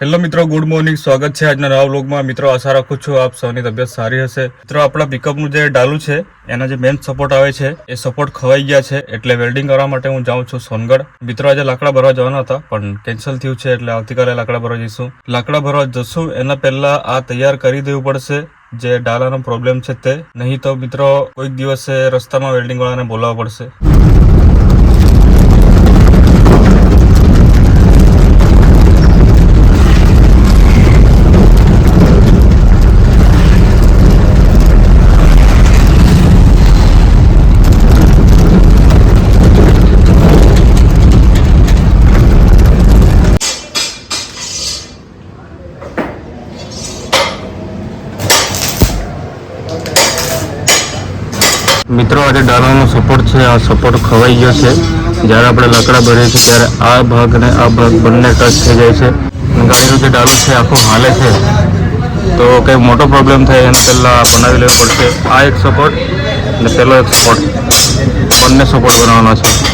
Hello મિત્રો, good morning. સ્વાગત છે આજના નવા વ્લોગમાં. મિત્રો, આશા રાખું છું આપ સૌની તબિયત સારી હશે. મિત્રો, આપણા પિકઅપનું જે ડાલું છે, એના જે મેન સપોર્ટ આવે છે, એ સપોર્ટ ખવાઈ ગયા છે. એટલે વેલ્ડિંગ કરવા માટે હું જાઉં છું સોનગઢ. મિત્રો, આજે લાકડા ભરવા જવાના હતા, પણ કેન્સલ થયું છે, એટલે આવતીકાલે લાકડા ભરવા જઈશું. લાકડા ભરવા જશું, એના પહેલા આ તૈયાર કરી દેવું પડશે, જે ડાલાનો પ્રોબ્લેમ છે તે. નહીં તો, મિત્રો, કોઈક દિવસે રસ્તામાં વેલ્ડિંગ વાળાને બોલાવવા પડશે. મિત્રો, આજે દાણાનો સપોર્ટ છે, આ સપોર્ટ ખવાઈ ગયો છે. જ્યારે આપણે લાકડા ભરીએ છીએ, ત્યારે આ ભાગ અને આ ભાગ બંને ટચ થઈ જાય છે. ગાડીનું જે ડાલું છે આખું હાલે છે. તો કંઈ મોટો પ્રોબ્લેમ થાય, એને પહેલાં બનાવી લેવો પડશે. આ એક સપોર્ટ અને પહેલો એક સપોર્ટ બંને સપોર્ટ બનાવવાનો છે.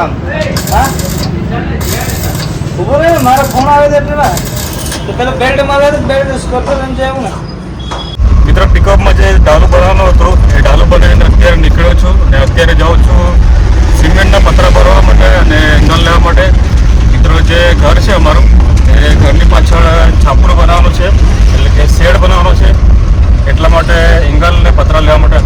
કામ. ઊભો રહે મારો ફોન આવે તો પેલા તો પેલો બેલ્ટ મારે બેલ્ટ સ્કોર્પિયો એમ જાય ને. મિત્રો પિકઅપમાં જે ડાલુ ભરવાનો હતો, એ ડાલુ ભરીને અત્યારે નીકળ્યો છું અને અત્યારે જાઉં છું સિમેન્ટના પતરા ભરવા માટે અને એંગલ લેવા માટે. મિત્રો, જે ઘર છે અમારું, એ ઘરની પાછળ છાપરું બનાવવાનું છે, એટલે કે શેડ બનાવવાનો છે. એટલા માટે એંગલ ને પતરા લેવા માટે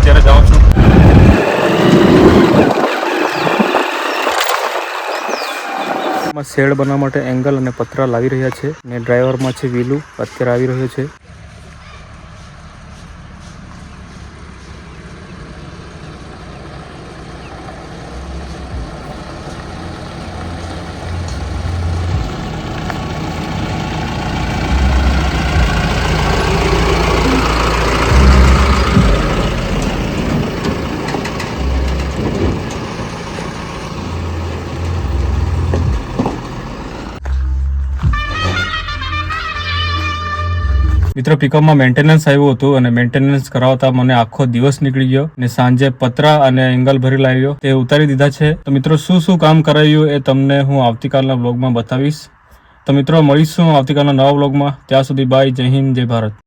શેડ બનાવવા માટે એંગલ અને પતરા લાવી રહ્યા છે અને ડ્રાઈવરમાં છે વીલુ, અત્યારે આવી રહ્યો છે. મિત્રો પિકઅપમાં મેન્ટેનન્સ આવ્યું હતું અને મેન્ટેનન્સ કરાવતા મને આખો દિવસ નીકળી ગયો અને સાંજે પતરા અને એંગલ ભરી લાવ્યો. તે ઉતારી દીધા છે. તો મિત્રો, શું શું કામ કરાયું એ તમને હું આવતીકાલના બ્લોગમાં બતાવીશ. તો મિત્રો, મળીશું આવતીકાલના નવા બ્લોગમાં ત્યાં સુધી બાય જય હિન્દ, જય ભારત.